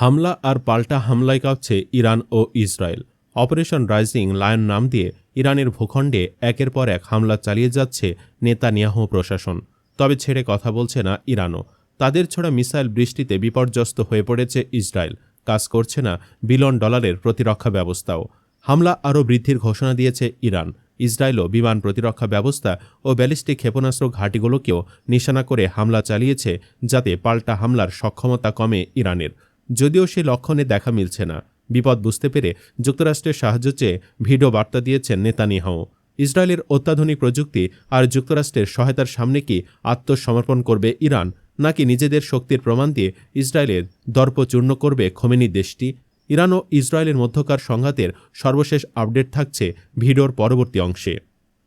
হামলা আর পাল্টা হামলায় কাঁপছে ইরান ও ইসরায়েল। অপারেশন রাইজিং লায়ন নাম দিয়ে ইরানের ভূখণ্ডে একের পর এক হামলা চালিয়ে যাচ্ছে নেতানিয়াহু প্রশাসন। তবে ছেড়ে কথা বলছে না ইরানও। তাদের ছড়া মিসাইল বৃষ্টিতে বিপর্যস্ত হয়ে পড়েছে ইসরায়েল। কাজ করছে না বিলিয়ন ডলারের প্রতিরক্ষা ব্যবস্থাও। হামলা আরও বৃদ্ধির ঘোষণা দিয়েছে ইরান। ইসরায়েলও বিমান প্রতিরক্ষা ব্যবস্থা ও ব্যালিস্টিক ক্ষেপণাস্ত্র ঘাঁটিগুলোকেও নিশানা করে হামলা চালিয়েছে যাতে পাল্টা হামলার সক্ষমতা কমে ইরানের। যদিও সে লক্ষণে দেখা মিলছে না। বিপদ বুঝতে পেরে যুক্তরাষ্ট্রের সাহায্য চেয়ে ভিডিও বার্তা দিয়েছেন নেতানিয়াহু। ইসরায়েলের অত্যাধুনিক প্রযুক্তি আর যুক্তরাষ্ট্রের সহায়তার সামনে কি আত্মসমর্পণ করবে ইরান, নাকি নিজেদের শক্তির প্রমাণ দিয়ে ইসরায়েলের দর্প চূর্ণ করবে খোমেনি দেশটি? ইরান ও ইসরায়েলের মধ্যকার সংঘাতের সর্বশেষ আপডেট থাকছে ভিডিওর পরবর্তী অংশে।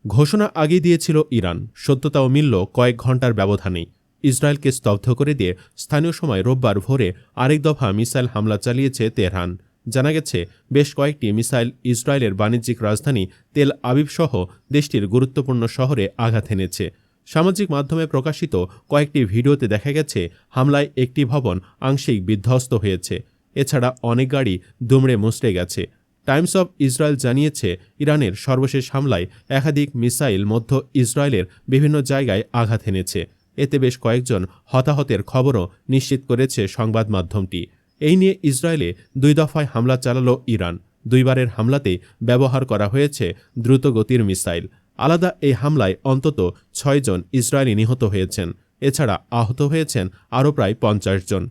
ঘোষণা আগেই দিয়েছিল ইরান, সত্যতাও মিলল কয়েক ঘণ্টার ব্যবধানেই। ইসরায়েলকে স্তব্ধ করে দিয়ে স্থানীয় সময় রোববার ভোরে আরেক দফা মিসাইল হামলা চালিয়েছে তেহরান। জানা গেছে, বেশ কয়েকটি মিসাইল ইসরায়েলের বাণিজ্যিক রাজধানী তেল আবিবসহ দেশটির গুরুত্বপূর্ণ শহরে আঘাত এনেছে। সামাজিক মাধ্যমে প্রকাশিত কয়েকটি ভিডিওতে দেখা গেছে, হামলায় একটি ভবন আংশিক বিধ্বস্ত হয়েছে। এছাড়া অনেক গাড়ি দুমড়ে মুচড়ে গেছে। টাইমস অব ইসরায়েল জানিয়েছে, ইরানের সর্বশেষ হামলায় একাধিক মিসাইল মধ্য ইসরায়েলের বিভিন্ন জায়গায় আঘাত এনেছে। এতে বেশ কয়েকজন হতাহতের খবরও নিশ্চিত করেছে সংবাদ মাধ্যমটি। এই নিয়ে ইসরায়েলে দুই দফায় হামলা চালালো ইরান। দুইবারের হামলাতে ব্যবহার করা হয়েছে দ্রুতগতির মিসাইল। আলাদা এই হামলায় অন্তত ছয়জন ইসরায়েলি নিহত হয়েছেন। এছাড়া আহত হয়েছেন আরও প্রায় পঞ্চাশ জন।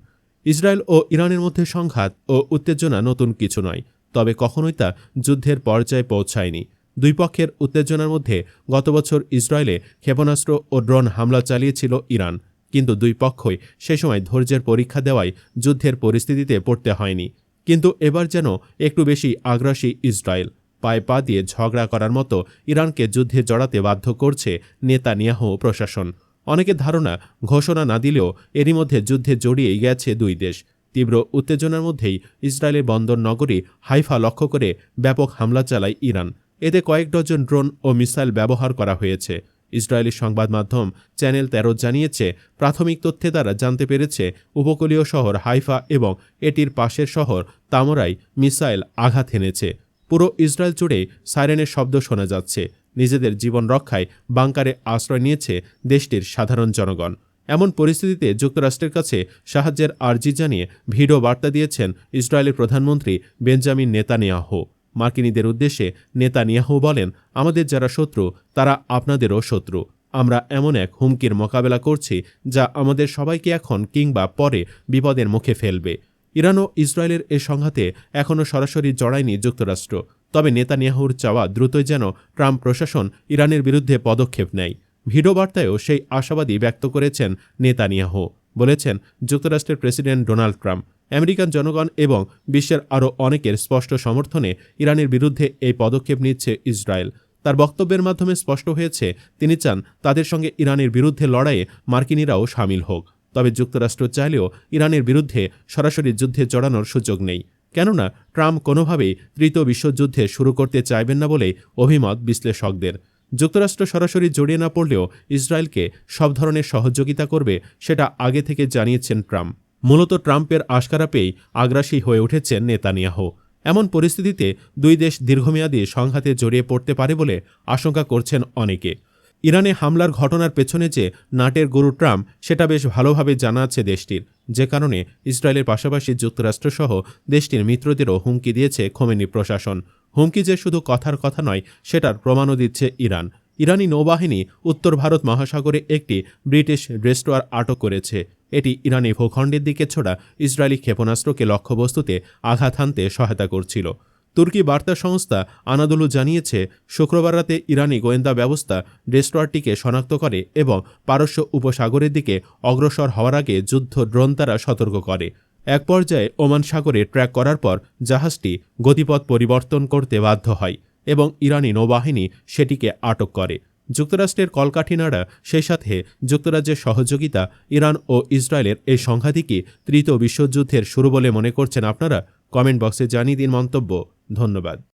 ইসরায়েল ও ইরানের মধ্যে সংঘাত ও উত্তেজনা নতুন কিছু নয়, তবে কখনোই তা যুদ্ধের পর্যায়ে পৌঁছায়নি। দুই পক্ষের উত্তেজনার মধ্যে গত বছর ইসরায়েলে ক্ষেপণাস্ত্র ও ড্রোন হামলা চালিয়েছিল ইরান। কিন্তু দুই পক্ষই সে সময় ধৈর্যের পরীক্ষা দেওয়ায় যুদ্ধের পরিস্থিতিতে পড়তে হয়নি। কিন্তু এবার যেন একটু বেশি আগ্রাসী ইসরায়েল। পায়ে পা দিয়ে ঝগড়া করার মতো ইরানকে যুদ্ধে জড়াতে বাধ্য করছে নেতানিয়াহু প্রশাসন। অনেকের ধারণা, ঘোষণা না দিলেও এরই মধ্যে যুদ্ধে জড়িয়েই গেছে দুই দেশ। তীব্র উত্তেজনার মধ্যেই ইসরায়েলের বন্দর নগরী হাইফা লক্ষ্য করে ব্যাপক হামলা চালায় ইরান। এতে কয়েক ডজন ড্রোন ও মিসাইল ব্যবহার করা হয়েছে। ইসরায়েলি সংবাদ মাধ্যম চ্যানেল তেরো জানিয়েছে, প্রাথমিক তথ্যে তারা জানতে পেরেছে, উপকূলীয় শহর হাইফা এবং এটির পাশের শহর তামরাই মিসাইল আঘাত এনেছে। পুরো ইসরায়েল জুড়ে সাইরেনের শব্দ শোনা যাচ্ছে। নিজেদের জীবন রক্ষায় বাংকারে আশ্রয় নিয়েছে দেশটির সাধারণ জনগণ। এমন পরিস্থিতিতে যুক্তরাষ্ট্রের কাছে সাহায্যের আর্জি জানিয়ে ভিডিও বার্তা দিয়েছেন ইসরায়েলের প্রধানমন্ত্রী বেঞ্জামিন নেতানিয়াহু। মার্কিনীদের উদ্দেশ্যে নেতানিয়াহু বলেন, আমাদের যারা শত্রু, তারা আপনাদেরও শত্রু। আমরা এমন এক হুমকির মোকাবেলা করছি যা আমাদের সবাইকে এখন কিংবা পরে বিপদের মুখে ফেলবে। ইরান ও ইসরায়েলের এ সংঘাতে এখনও সরাসরি জড়ায়নি যুক্তরাষ্ট্র। তবে নেতানিয়াহুর চাওয়া দ্রুতই যেন ট্রাম্প প্রশাসন ইরানের বিরুদ্ধে পদক্ষেপ নেয়। ভিডিও বার্তায়ও সেই আশাবাদী ব্যক্ত করেছেন নেতানিয়াহু। বলেছেন যুক্তরাষ্ট্রের প্রেসিডেন্ট ডোনাল্ড ট্রাম্প। আমেরিকান জনগণ এবং বিশ্বের আরও অনেকের স্পষ্ট সমর্থনে ইরানের বিরুদ্ধে এই পদক্ষেপ নিচ্ছে ইসরায়েল। তার বক্তব্যের মাধ্যমে স্পষ্ট হয়েছে, তিনি চান তাদের সঙ্গে ইরানের বিরুদ্ধে লড়াইয়ে মার্কিনিরাও সামিল হোক। তবে যুক্তরাষ্ট্র চাইলেও ইরানের বিরুদ্ধে সরাসরি যুদ্ধে জড়ানোর সুযোগ নেই। কেননা, ট্রাম্প কোনোভাবেই তৃতীয় বিশ্বযুদ্ধে শুরু করতে চাইবেন না বলেই অভিমত বিশ্লেষকদের। যুক্তরাষ্ট্র সরাসরি জড়িয়ে না পড়লেও ইসরায়েলকে সব ধরনের সহযোগিতা করবে সেটা আগে থেকে জানিয়েছেন ট্রাম্প। মূলত ট্রাম্পের আশকারা পেয়েই আগ্রাসী হয়ে উঠেছেন নেতানিয়াহু। এমন পরিস্থিতিতে দুই দেশ দীর্ঘমেয়াদী সংঘাতে জড়িয়ে পড়তে পারে বলে আশঙ্কা করছেন অনেকে। ইরানে হামলার ঘটনার পেছনে যে নাটের গুরু ট্রাম্প, সেটা বেশ ভালোভাবে জানা আছে দেশটির। যে কারণে ইসরায়েলের পাশাপাশি যুক্তরাষ্ট্রসহ দেশটির মিত্রদেরও হুমকি দিয়েছে খোমেনি প্রশাসন। হুমকি যে শুধু কথার কথা নয়, সেটার প্রমাণও দিচ্ছে ইরান। ইরানি নৌবাহিনী উত্তর ভারত মহাসাগরে একটি ব্রিটিশ রেস্টোয়ার আটক করেছে। এটি ইরানি ভূখণ্ডের দিকে ছোড়া ইসরায়েলি ক্ষেপণাস্ত্রকে লক্ষ্যবস্তুতে আঘাত হানতে সহায়তা করছিল। তুর্কি বার্তা সংস্থা আনাদুলু জানিয়েছে, শুক্রবার রাতে ইরানি গোয়েন্দা ব্যবস্থা রেস্টোয়ারটিকে শনাক্ত করে এবং পারস্য উপসাগরের দিকে অগ্রসর হওয়ার আগে যুদ্ধ ড্রোন তারা সতর্ক করে। এক পর্যায়ে ওমান সাগরে ট্র্যাক করার পর জাহাজটি গতিপথ পরিবর্তন করতে বাধ্য হয় এবং ইরানি নৌবাহিনী সেটিকে আটক করে। যুক্তরাষ্ট্রের কলকাঠি নাড়া সেই সাথে যুক্তরাজ্যের সহযোগিতা, ইরান ও ইসরায়েলের এই সংঘাতিকে তৃতীয় বিশ্বযুদ্ধের শুরু বলে মনে করছেন আপনারা? কমেন্ট বক্সে জানিয়ে দিন মন্তব্য। ধন্যবাদ।